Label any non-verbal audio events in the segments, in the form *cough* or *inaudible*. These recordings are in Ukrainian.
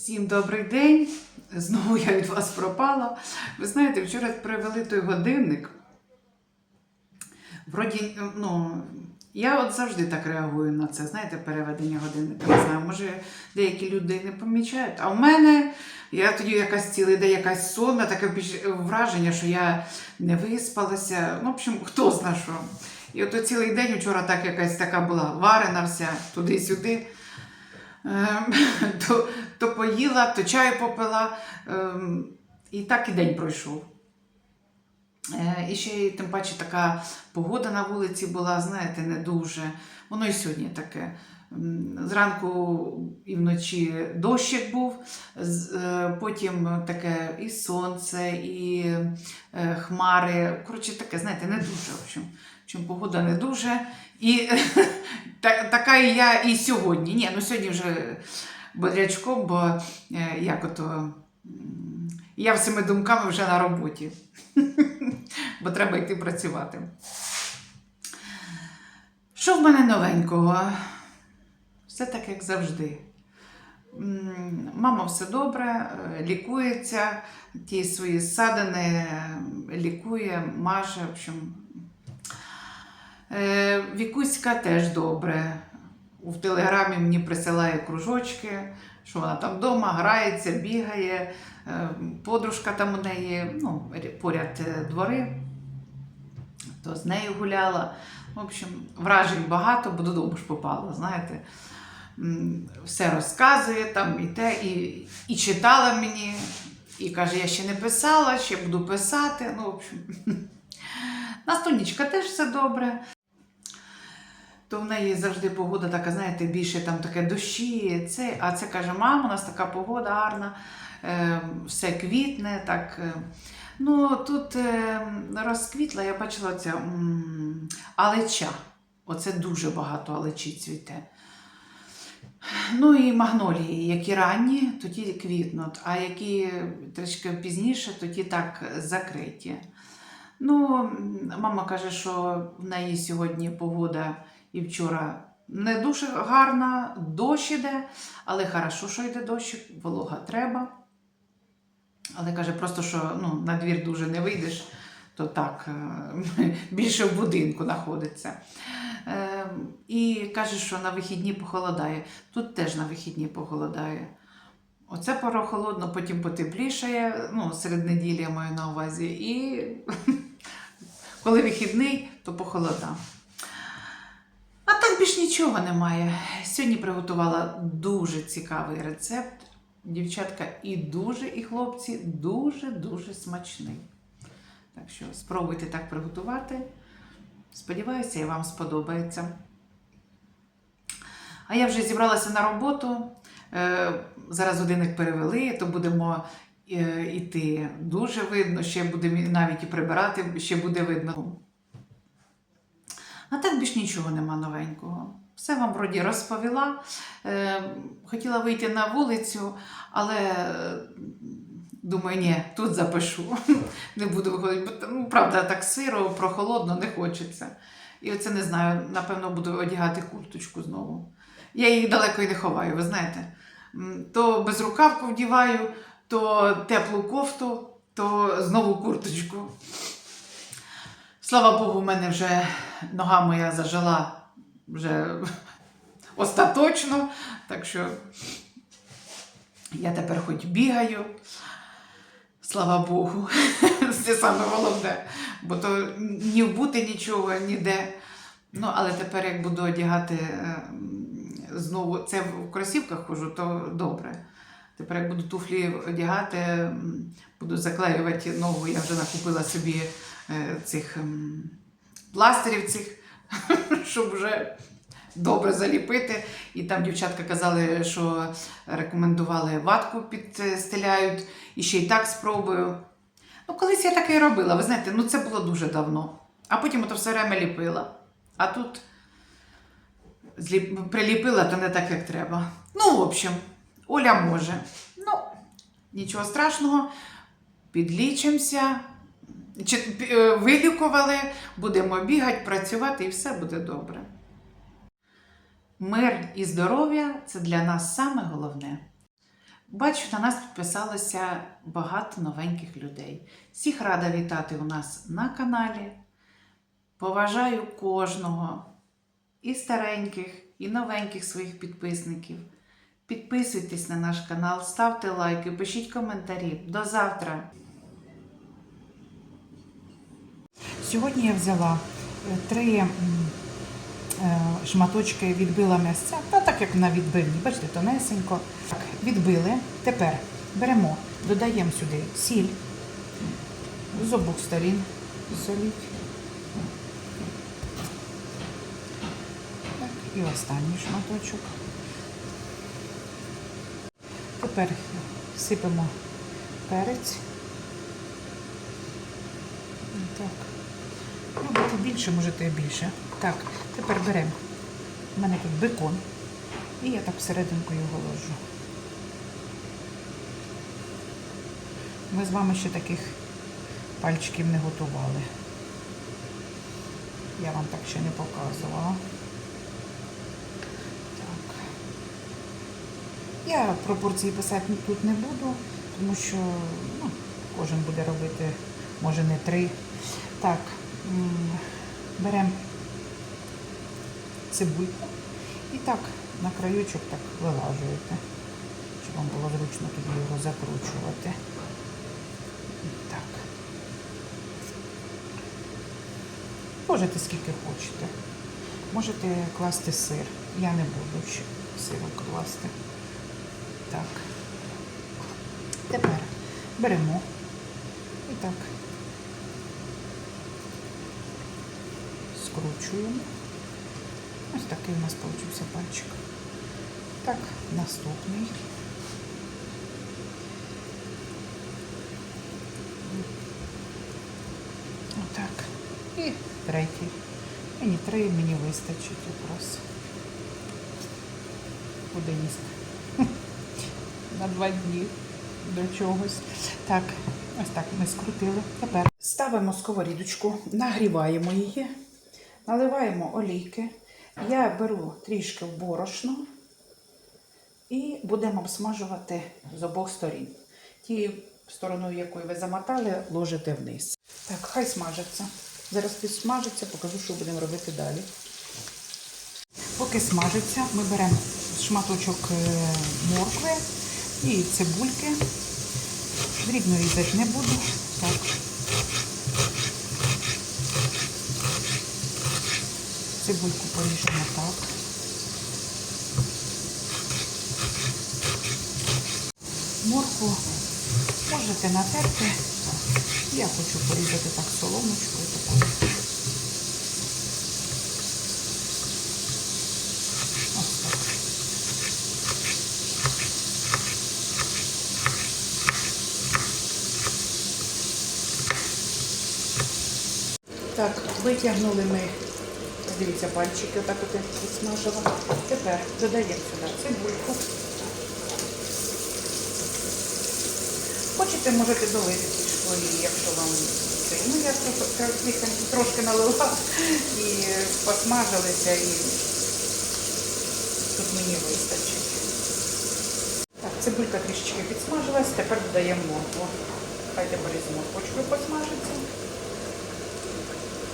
Всім добрий день. Знову я від вас пропала. Ви знаєте, вчора привели той годинник. Вроді, ну, я от завжди так реагую на це, знаєте, переведення годинника. Не знаю, може деякі люди не помічають. А в мене я тоді якась цілий день якась сонна, таке враження, що я не виспалася. Ну, в общем, хто зна що. І от цілий день вчора так якась така була варена вся туди-сюди. Ем, *laughs* то, то поїла, то чаю попила. ем, І так і день пройшов. Е, І ще тим паче така погода на вулиці була, знаєте, не дуже. Воно і сьогодні таке. Зранку і вночі дощик був, е, потім таке і сонце, і е, хмари. Коротше, таке, знаєте, не дуже. В общем, общем, погода не дуже. І *laughs* та, така я і сьогодні. Ні, ну сьогодні вже бодрячком, бо е, як ото. Я всіми думками вже на роботі, *laughs* бо треба йти працювати. Що в мене новенького? Все так, як завжди. Мама все добре, е, лікується, ті свої ссадини е, лікує, маже. В общем, Вікуська теж добре. В телеграмі мені присилає кружочки, що вона там вдома грається, бігає. Е, Подружка там у неї, ну, поряд е, двори, то з нею гуляла. В общем, вражень багато, бо додому ж попала, знаєте. Все розказує там і те, і, і читала мені, і каже, я ще не писала, ще буду писати. Ну, в общем. *laughs* Настунічка теж все добре. То в неї завжди погода така, знаєте, більше там таке дощі. Це, а це каже, мама, у нас така погода гарна, е, все квітне. так. е». Ну, тут е, розквітла, я бачила м, алеча. Оце дуже багато алечі цвіте. Ну і магнолії, які ранні, то ті квітнуть, а які трішки пізніше, то ті так закриті. Ну, мама каже, що в неї сьогодні погода і вчора не дуже гарна, дощ іде, але хорошо, що йде дощ, волога треба. Але каже, просто що ну, на двір дуже не вийдеш, то так, е, *laughs* більше в будинку знаходиться. Е, І каже, що на вихідні похолодає. Тут теж на вихідні похолодає. Оце пора холодно, потім потеплішає, ну, серед неділі я маю на увазі. І *laughs* коли вихідний, то похолода. Більш нічого немає. Сьогодні приготувала дуже цікавий рецепт. Дівчатка і дуже, і хлопці дуже-дуже смачний. Так що спробуйте так приготувати. Сподіваюся, і вам сподобається. А я вже зібралася на роботу. Е, Зараз годинник перевели, то будемо е, йти дуже видно, ще буде навіть і прибирати, ще буде видно. А так більш нічого нема новенького. Все вам вроді розповіла. Е, хотіла вийти на вулицю, але е, думаю, ні, тут запишу. *laughs* Не буду виходити. Бо, ну, правда, так сиро, прохолодно, не хочеться. І оце не знаю, напевно, буду одягати курточку знову. Я її далеко і не ховаю, ви знаєте. То безрукавку вдіваю, то теплу кофту, то знову курточку. Слава Богу, в мене вже нога моя зажила вже остаточно, так що я тепер хоч бігаю. Слава Богу, *laughs* це саме головне, бо то ні вбути нічого ніде. Ну, але тепер, як буду одягати е, знову, це в кросівках хожу, то добре. Тепер, як буду туфлі одягати, буду заклеювати ногу. Я вже накупила собі цих пластирів, цих, *laughs* щоб вже добре заліпити. І там дівчатка казали, що рекомендували ватку підстеляють, і ще й так спробую. Ну, колись я таке і робила, ви знаєте, ну це було дуже давно. А потім ото все время ліпила. А тут зліп... приліпила, то не так, як треба. Ну, в общем, Оля може. Ну, нічого страшного, підлічимося. Е, вилікували, будемо бігати, працювати і все буде добре. Мир і здоров'я це для нас саме головне. Бачу, на нас підписалося багато новеньких людей. Всіх рада вітати у нас на каналі. Поважаю кожного, і стареньких, і новеньких своїх підписників. Підписуйтесь на наш канал, ставте лайки, пишіть коментарі. До завтра! Сьогодні я взяла е, три е, шматочки відбила м'ясця, та так як на відбивні, бачите, тонесенько. Так, відбили. Тепер беремо, додаємо сюди сіль з обох сторін соліть. Так, і останній шматочок. Тепер сипемо перець. Так. Більше, можете більше. Так, тепер беремо. У мене тут бекон. І я так всерединку його ложу. Ми з вами ще таких пальчиків не готували. Я вам так ще не показувала. Так. Я пропорції писати тут не буду, тому що ну, кожен буде робити, може не три. Так, беремо цибульку і так на краючок так вилажуєте, щоб вам було зручно тоді його закручувати. Так. Можете скільки хочете. Можете класти сир. Я не буду ще сиру класти. Так. Тепер беремо і так скручуємо. Ось такий у нас вийшов пальчик. Так, наступний. Отак. І третій. Мені три, мені вистачить якраз. Буде їсти. *laughs* На два дні до чогось. Так, ось так ми скрутили. Тепер ставимо сковорідочку, нагріваємо її, наливаємо олійки. Я беру трішки в борошно і будемо обсмажувати з обох сторін. Ті стороною, якою ви замотали, ложите вниз. Так, хай смажиться. Зараз підсмажиться, покажу, що будемо робити далі. Поки смажиться, ми беремо шматочок е, моркви і цибульки. Дрібно різати не буду. Так. Цибульку поріжемо так. Моркву можете натерти. Я хочу порізати так соломочкою такою. Ось так. Так, витягнули ми, дивіться, пальчики, отак от я підсмажила. Тепер додаємо сюди цибульку. Хочете, можете долити свої, якщо вам. Ну, я трошки налила і посмажилися, і тут мені вистачить. Так, цибулька трішечки підсмажилась, тепер додаємо моркву. Хай тепер із морквочкою посмажиться.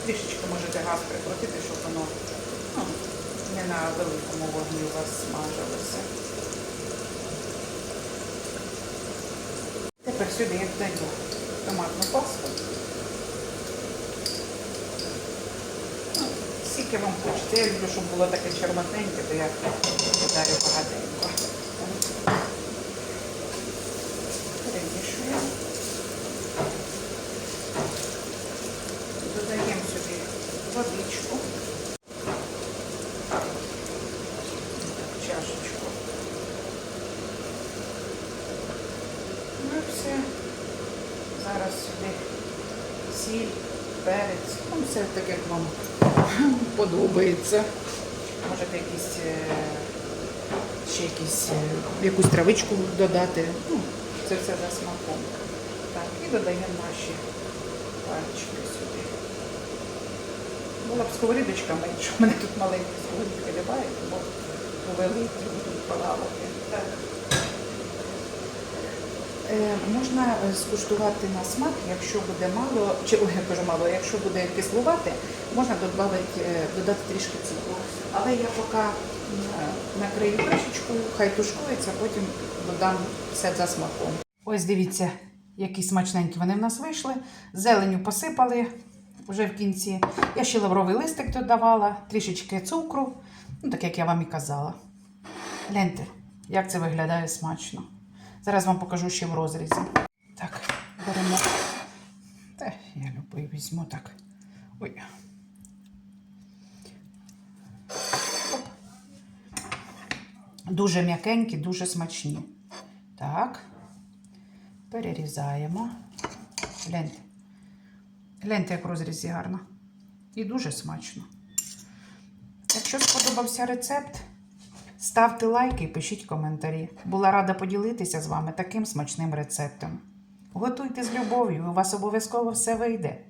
Трішечки можете газ прикрутити, щоб воно ну, не на великому вогні у вас смажилося. Тепер сюди я додаю томатну пасту. Ну, Скільки вам хочеться. Я люблю, щоб було таке червоненьке, то я додаю багатенько. Перемішуємо. Додаємо сюди водичку. Чашечку. Ну і все. Зараз сюди сіль, перець. Ну, все так, як вам *laughs* подобається. Можете якісь е, ще якісь, е, якусь травичку додати. Ну, це все за смаком. Так, і додаємо наші пальчики сюди. Була б сковорідочка менше. У мене тут маленькі сковорідки немає, тому будуть плавати. Е, можна е, скуштувати на смак, якщо буде мало, чи ой, я кажу мало, якщо буде кислувати, можна додати, е, додати трішки цукру. Але я поки накрию кришечкою, хай тушкується, потім додам все за смаком. Ось дивіться, які смачненькі вони в нас вийшли. Зеленю посипали вже в кінці. Я ще лавровий листик додавала, трішечки цукру, ну так як я вам і казала. Гляньте, як це виглядає смачно. Зараз вам покажу ще в розрізі. Так, беремо. Та я любий візьму так. Ой. Оп. Дуже м'якенькі, дуже смачні. Так. Перерізаємо. Гляньте. Гляньте, як розрізі гарно. І дуже смачно. Якщо сподобався рецепт, ставте лайки і пишіть коментарі. Була рада поділитися з вами таким смачним рецептом. Готуйте з любов'ю, у вас обов'язково все вийде.